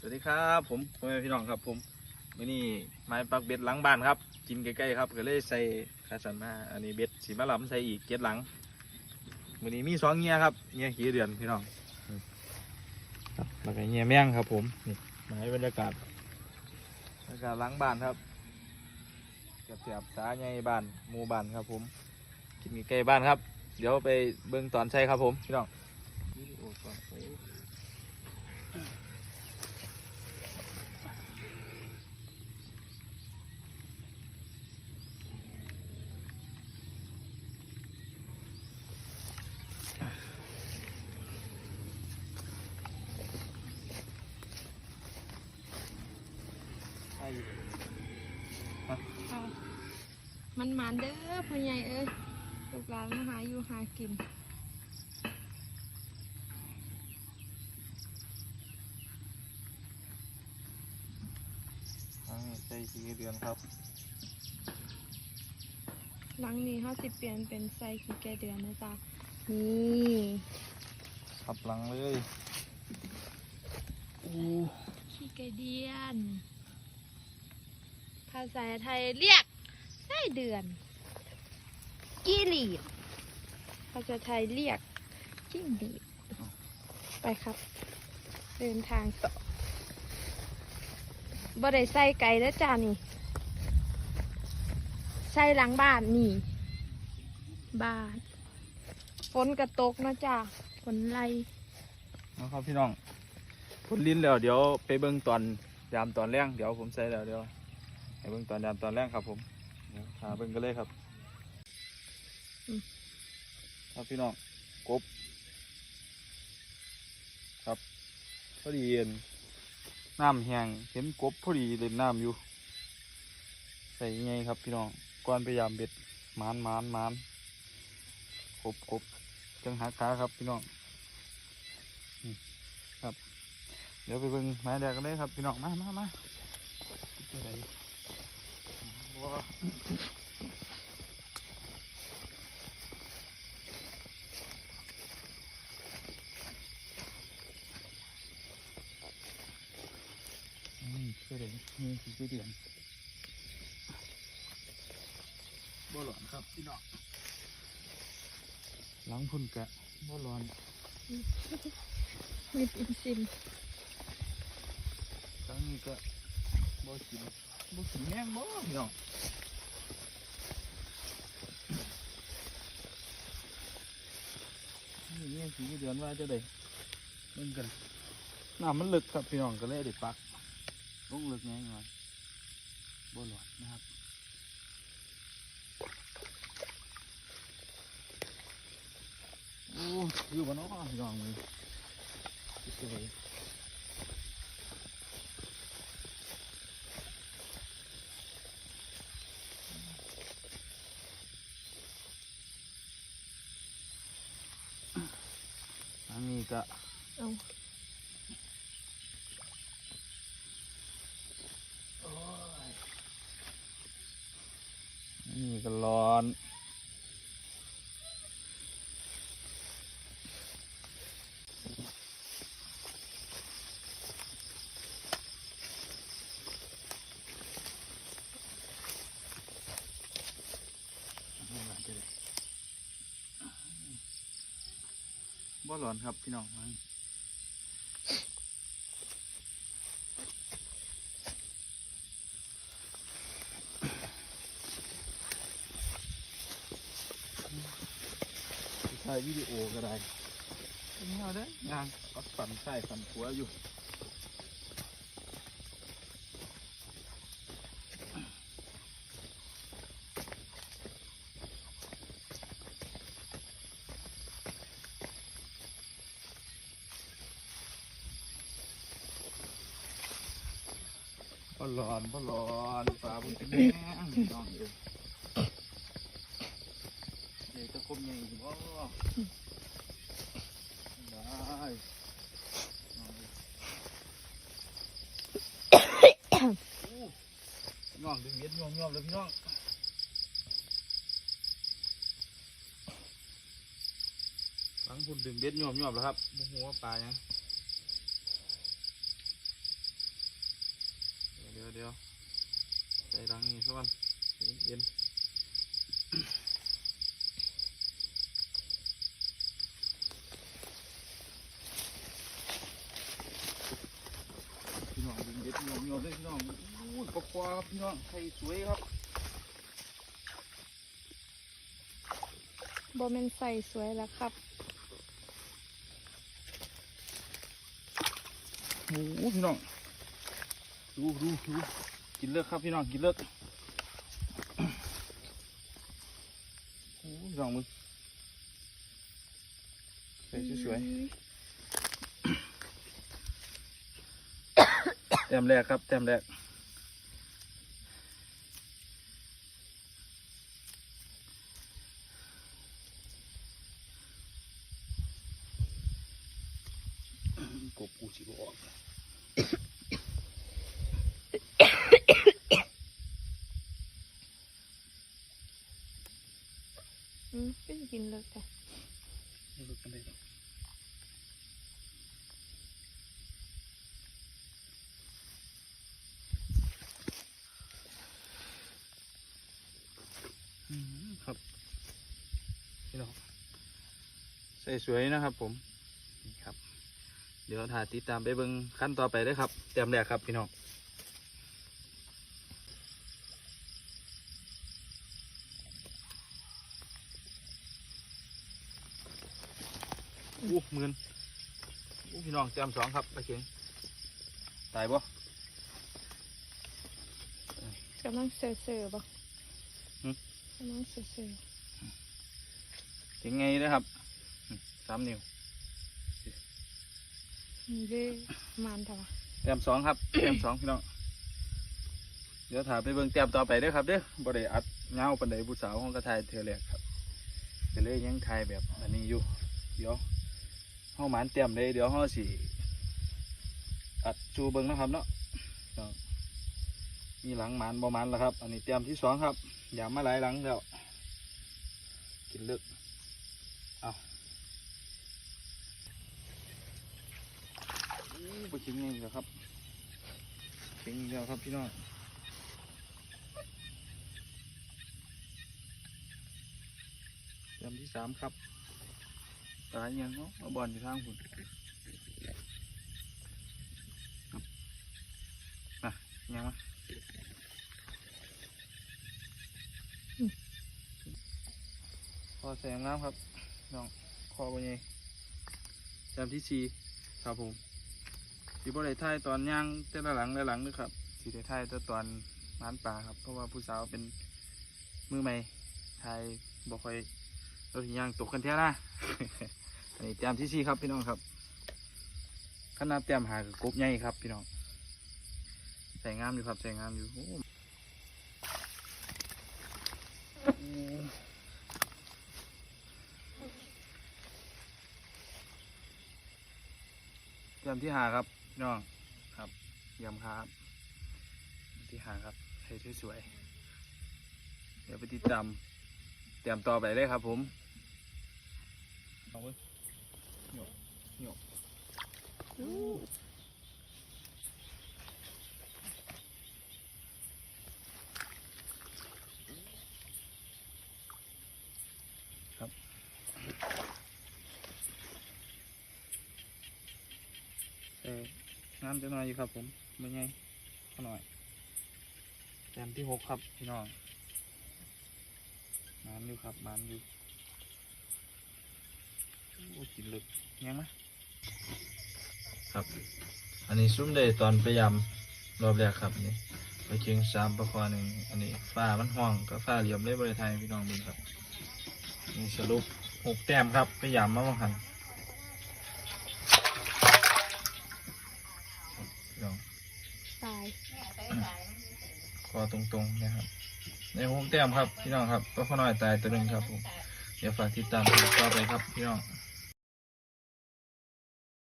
สวัสดีครับผมพ่อแม่พี่น้องครับผมมื่อนี้ไม้ปักเบ็ดหลังบ้านครับ กินใกล้ๆครับก็เลยใส่ขาสันมาอันนี้เบ็ดสีมะลำใส่อีกเจ็ดหลังมื่อนี้มีสองเงี้ยครับเงี้ยขี้เดือนพี่น้องนี่ครับแล้วก็เงี้ยแม่งครับ ผมนี่ไม้บรรยากาศบรรยากาศหลังบ้านครับเสียบเสียบๆสาใหญ่บ้านหมู่บ้านครับ ผมกินใกล้ๆบ้านครับ เดี๋ยวไปเบิ่งตอนใส่ครับผมพี่น้องวิดีโอตอนใส่ เอา มันหมานเด้อพ่อใหญ่เอ้ยลูกหลานมาหาอยู่หากินอ่าใส่ขี้เดือนครับ หลังนี้เขาสิเปลี่ยนเป็นใส่ขี้ไก่เดือนนะจ๊ะ นี่ขับหลังเลยอู้ขี้ไก่เดือนภาษาไทยเรียก ไส้เดือนกี้หลีดภาษาไทยเรียกจิ้งหรีดไปครับ เดินทางต่อบ่ได้ใส่ไก่แล้วจ้านี่ใส่หลังบ้านนี่ บ้านฝนกระตกเนาะจ้าฝนไล่นะครับพี่น้องพ่นลิ้นแล้วเดี๋ยวไปเบิ่งตอนยามตอนแรงเดี๋ยวผมใส่แล้วเดี๋ยวไปเบิ่งตอนยามตอนแรงครับผมเดี๋ยว หาเบิ่งกันเลยครับครับพี่น้องกบ ครับพอดีเย็นน้ำแห้งเห็นกบพอดีเล่นน้ำอยู่ ใส่ไงครับพี่น้องก่อนพยายามเบ็ดมานมานมานกบกบจังหาขาครับพี่น้องครับ เดี๋ยวไปเบิ่งไม้แดกกันเลยครับพี่น้องมามามา เจออะไรว้าอืมเจออะไรนี่คือเดือนบ่หลอนครับพี่น้องหลังพุ่นกะบ่หลอนมีปินซิมครั้งนี้ก็บ่กิน บ่กินแมงบ่พี่น้องนี่เนี่ยสีเดือนว่าจะได้เบิ่งกันน้ำมันลึกครับพี่น้องก็เลยได้ปักลงลึกแน่นอนบ่หลอดนะครับโอ้อยู่บ้านนอกพี่น้องเลยคิด จะไปอันนี้ก็เอาอันนี้ก็ร้อน บ่ร้อนครับพี่น้องมันถ่ายวิดีโอก็ได้ไม่เอาได้งานก็สั่นใส่สั่นหัวอยู่ บ่ร้อนบ่ร้อนฟ้าบนเป็นแม่งน้องเอ้ยเดี๋ยวจะคมใหญ่บ่ได้น้องดึงเม็ดงอมๆเลยพี่น้องฟังคุณดึงเบ็ดงอมๆแล้วครับบ่ฮู้ว่าปลายัง ดี๋ยวใส่รังนี่สักวันเย็นพี่น้องดึงเด็ดเหนียวเหนียวเลยพี่น้องอู้ปลาควาครับพี่น้องไข่สวยครับบอเมนใส่สวยแล้วครับโอ้โหพี่น้องดูดูดูกินเลิกครับพี่น้องกินเลิกโอ้โหพี่ น้องมึงใส่สวยๆแต้มแรกครับ แต้มแรกกบกูสิบออก อืมเป็นกินเลยแต่ไม่รู้กันได้หรอกอืมครับพี่น้องใส่สวยนะครับ ผมนี่ครับ เดี๋ยวถ่ายติดตามไปเบิ้งขั้นต่อไปเด้วยครับเตรียมแรกครับพี่น้อง อู้หมื่นอู้พี่น้องเตรียมสองครับไปเข็งตายบ่กำลังเสือเสือๆบ่หืมกำลังเสือเสือเข็งไงนะครับอืมสามนิ้วๆนี่เด้มันเถอะวะเตรียมสองครับเตรียมสองพี่น้องเดี๋ยวถ่ายไปเบิ่งเตรียมต่อไปเด้อครับเด้อบ่ได้อัดเงาปันไดผู้สาวของกระทายเธอแรกครับก็เลยยังถ่ายแบบอันนี้อยู่เดี๋ยว เฮาหมานเตรียมเลยเดี๋ยวเฮาสิอัดจูเบิงนะครับเนาะมีหลังหมานบ่หมานแล้วครับ อันนี้เตรียมที่สองครับ อย่ามาหลายหลังแล้วกินเลิกเอาไปกินไงเดี๋ยวครับกินเดียวครับพี่น้องเตรียมที่สามครับ ตายยังเนาะเอาบอลอยู่ทางคุณอะยังมาพอแสงน้ำครับน้องคอบนยัยจำที่สี่ครับผมสีบริไทยตอนย่างแต่ละหลังละหลังนึกครับสีได้ไทยแต่ตอนร้านป่าครับ เพราะว่าผู้สาวเป็นมือใหม่ไทยบ่ค่อย เราถึงย่างตกกันเท่านะอันนี้เตรียมที่สี่ครับพี่น้องครับขนาดเตรียมหากับกบใหญ่ครับ พี่น้องใส่งามอยู่ครับใส่งามอยู่โอ้โอ้เตรียมที่หาครับพี่น้องครับยำครับ ที่หาครับใส่สวยๆเดี๋ยวไปติดตาม เตรียมต่อไปเลยครับผมเอาไว้เหยวเหยวครับเออน้ำจะน้อยอยู่ครับผมไม่ไงหน่อยแต้มที่หกครับพี่น้อง มันอยู่ครับมันอยู่โอ้กินลึกยังไหมครับ อันนี้ซุ้มได้ตอนพยายามรอบแรกครับนี่ไปเชียงสามประคอหนึ่งอันนี้ฟ้ามันห้องก็ฟ้าเหลี่ยมเลยบริไทยพี่น้องเบึงครับนี่สรุปหกแต้มครับพยายามมาบังหันพี่น้องตายคอตรงๆนะครับ ในหกแต้มครับพี่น้องครับก็ข้อน้อยตายตัวหนึ่งครับผมเดี๋ยวฝากติดตามต่อไปครับพี่น้อง